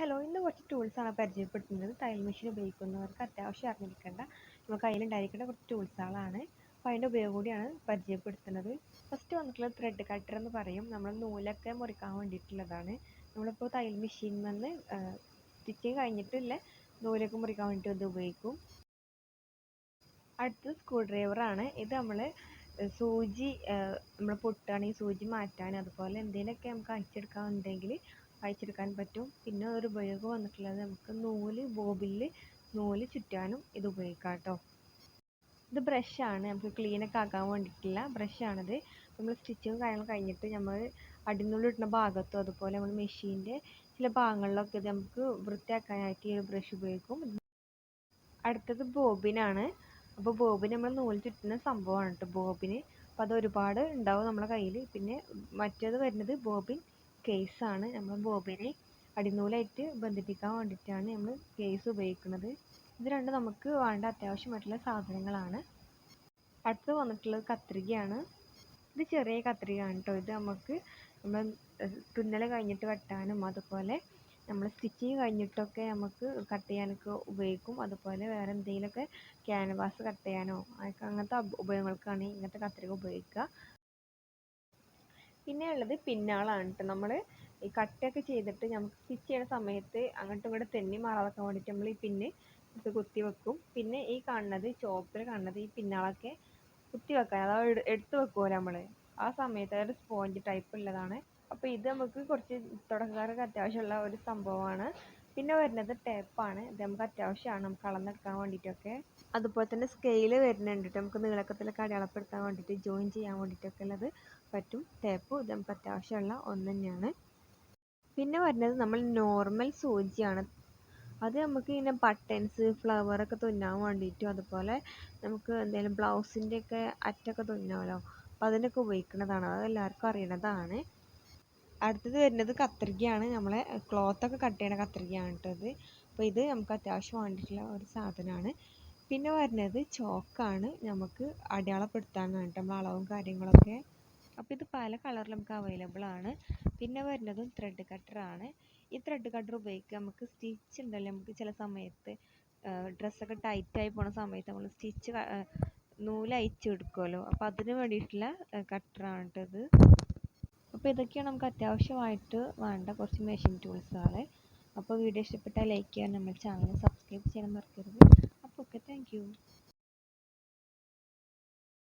Hello ഇന്ന് കുറച്ച് ടൂൾസാണ് പരിചയപ്പെടുത്തുന്നത്. തയ്യൽ മെഷീൻ ഉപയോഗിക്കുന്നവർക്ക് അത്യാവശ്യം അറിഞ്ഞിരിക്കേണ്ട. നമ്മൾ കയ്യിലുണ്ടായിരിക്കേണ്ട കുറച്ച് ടൂൾസുകളാണ് അപ്പോൾ അതിന്റെ ഉപയോഗം കൂടിയാണ് പരിചയപ്പെടുത്തുന്നത്. ഫസ്റ്റ് വന്നിട്ടുള്ളത് ത്രെഡ് കട്ടർ എന്ന് പറയും. നമ്മൾ നൂലൊക്കെ മുറിക്കാൻ വേണ്ടിയിട്ടുള്ളതാണ്. നമ്മളിപ്പോൾ തയ്യൽ മെഷീൻ വന്ന് സ്റ്റിച്ചിങ് കഴിഞ്ഞിട്ടില്ല. നൂലൊക്കെ മുറിക്കാൻ വേണ്ടിയിട്ട് ഇത് ഉപയോഗിക്കും. അടുത്തത് സ്ക്രൂ ഡ്രൈവറാണ് ഇത് നമ്മൾ സൂചി നമ്മൾ പൊട്ടുകയാണെങ്കിൽ സൂചി മാറ്റാൻ. അതുപോലെ എന്തെങ്കിലുമൊക്കെ നമുക്ക് അഴിച്ചെടുക്കാൻ ഉണ്ടെങ്കിൽ അയച്ചെടുക്കാൻ പറ്റും. പിന്നെ ഒരു ഉപയോഗം വന്നിട്ടുള്ളത് നമുക്ക് നൂൽ ബോബിനിൽ നൂൽ ചുറ്റാനും ഇത് ഉപയോഗിക്കാം കേട്ടോ. ഇത് ബ്രഷാണ് നമുക്ക് ക്ലീനൊക്കെ ആക്കാൻ വേണ്ടിയിട്ടുള്ള ബ്രഷാണിത് നമ്മൾ സ്റ്റിച്ചിങ് കാര്യങ്ങൾ കഴിഞ്ഞിട്ട് നമ്മൾ അടിനുള്ളിൽ ഇടുന്ന ഭാഗത്തും അതുപോലെ നമ്മൾ മെഷീന്റെ ചില ഭാഗങ്ങളിലൊക്കെ ഇത് നമുക്ക് വൃത്തിയാക്കാനായിട്ട് ഈ ഒരു ബ്രഷ് ഉപയോഗിക്കും. അടുത്തത് ബോബിനാണ്. അപ്പോൾ ബോബിൻ നമ്മൾ നൂൽ ചുറ്റുന്ന സംഭവമാണ് കേട്ടോ ബോബിന്. അപ്പോൾ അത് ഒരുപാട് ഉണ്ടാവും നമ്മുടെ കയ്യിൽ പിന്നെ മറ്റേത് വരുന്നത് ബോബിൻ കേസാണ് നമ്മൾ ബോബിനെ അടിനൂലായിട്ട് ബന്ധിപ്പിക്കാൻ വേണ്ടിയിട്ടാണ് നമ്മൾ കേസ് ഉപയോഗിക്കുന്നത്. ഇത് രണ്ട് നമുക്ക് വേണ്ട അത്യാവശ്യമായിട്ടുള്ള സാധനങ്ങളാണ്. അടുത്ത് വന്നിട്ടുള്ളത് കത്രികയാണ്. ഇത് ചെറിയ കത്രികയാണ് കേട്ടോ ഇത് നമുക്ക് നമ്മൾ തുന്നൽ കഴിഞ്ഞിട്ട് വെട്ടാനും അതുപോലെ നമ്മൾ സ്റ്റിച്ചിങ് കഴിഞ്ഞിട്ടൊക്കെ നമുക്ക് കട്ട് ചെയ്യാനൊക്കെ ഉപയോഗിക്കും. അതുപോലെ വേറെ എന്തെങ്കിലുമൊക്കെ ക്യാൻവാസ് കട്ട് ചെയ്യാനോ അങ്ങനത്തെ ഉപയോഗങ്ങൾക്കാണ് ഇങ്ങനത്തെ കത്രിക ഉപയോഗിക്കുക. പിന്നെ ഉള്ളത് പിന്നാളാണ് കേട്ടോ നമ്മൾ ഈ കട്ടൊക്കെ ചെയ്തിട്ട് നമുക്ക് സ്റ്റിച്ച് ചെയ്യുന്ന സമയത്ത് അങ്ങോട്ടും ഇങ്ങോട്ടും തെന്നി മാറാതൊക്കെ വേണ്ടിയിട്ട് നമ്മൾ ഈ പിന്ന് കുത്തി വെക്കും. പിന്നെ ഈ കാണുന്നത് ചോപ്പിൽ കാണുന്നത് ഈ പിന്നാളൊക്കെ കുത്തി വെക്കാൻ അതായത് എടുത്ത് വെക്കുമല്ലോ നമ്മൾ ആ സമയത്ത് അതൊരു സ്പോഞ്ച് ടൈപ്പ് ഉള്ളതാണ്. അപ്പോൾ ഇത് നമുക്ക് കുറച്ച് തുടക്കക്കാർക്ക് അത്യാവശ്യമുള്ള ഒരു സംഭവമാണ്. പിന്നെ വരുന്നത് ടേപ്പാണ് ഇത് നമുക്ക് അത്യാവശ്യമാണ്. നമുക്ക് അളന്നെടുക്കാൻ വേണ്ടിയിട്ടൊക്കെ. അതുപോലെ തന്നെ സ്കെയിൽ വരുന്നുണ്ട് നമുക്ക് നീളക്കത്തിലൊക്കെ അടയാളപ്പെടുത്താൻ വേണ്ടിയിട്ട് ജോയിൻ ചെയ്യാൻ വേണ്ടിയിട്ടൊക്കെ ഉള്ളത് പറ്റും. ടേപ്പ് ഇത് നമുക്ക് അത്യാവശ്യമുള്ള ഒന്ന് തന്നെയാണ്. പിന്നെ വരുന്നത് നമ്മൾ നോർമൽ സൂചിയാണ്. അത് നമുക്ക് ഇങ്ങനെ ബട്ടൻസ് ഫ്ലവറൊക്കെ തുന്നാൻ വേണ്ടിയിട്ടും അതുപോലെ നമുക്ക് എന്തെങ്കിലും ബ്ലൗസിന്റെയൊക്കെ അറ്റൊക്കെ തുന്നാമല്ലോ അപ്പോൾ അതിനൊക്കെ ഉപയോഗിക്കുന്നതാണ്. അത് എല്ലാവർക്കും അറിയണതാണ്. അടുത്തത് വരുന്നത് കത്രികയാണ്. നമ്മളെ ക്ലോത്തൊക്കെ കട്ട് ചെയ്യണ കത്രികയാണ് കേട്ടത് അപ്പോൾ ഇത് നമുക്ക് അത്യാവശ്യം വേണ്ടിയിട്ടുള്ള ഒരു സാധനമാണ്. പിന്നെ വരുന്നത് ചോക്കാണ്. നമുക്ക് അടയാളപ്പെടുത്താനാണ് കേട്ടോ നമ്മൾ അളവും കാര്യങ്ങളൊക്കെ. അപ്പോൾ ഇത് പല കളറിൽ നമുക്ക് അവൈലബിൾ ആണ്. പിന്നെ വരുന്നതും ത്രെഡ് കട്ടറാണ് ഈ ത്രെഡ് കട്ടർ ഉപയോഗിക്കുക. നമുക്ക് സ്റ്റിച്ച് ഉണ്ടല്ലോ. നമുക്ക് ചില സമയത്ത് ഡ്രസ്സൊക്കെ ടൈറ്റായി പോണ സമയത്ത് നമ്മൾ സ്റ്റിച്ച് നൂൽ അയച്ചെടുക്കുമല്ലോ അപ്പോൾ അതിന് വേണ്ടിയിട്ടുള്ള കട്ടറാണ് കേട്ടത് അപ്പോൾ ഇതൊക്കെയാണ് നമുക്ക് അത്യാവശ്യമായിട്ട് വേണ്ട കുറച്ച് മെഷീൻ ടൂൾസുകൾ അപ്പോൾ വീഡിയോ ഇഷ്ടപ്പെട്ടാൽ ലൈക്ക് ചെയ്യാൻ നമ്മുടെ ചാനൽ സബ്സ്ക്രൈബ് ചെയ്യാൻ മറക്കരുത്. അപ്പോൾ ഓക്കെ താങ്ക്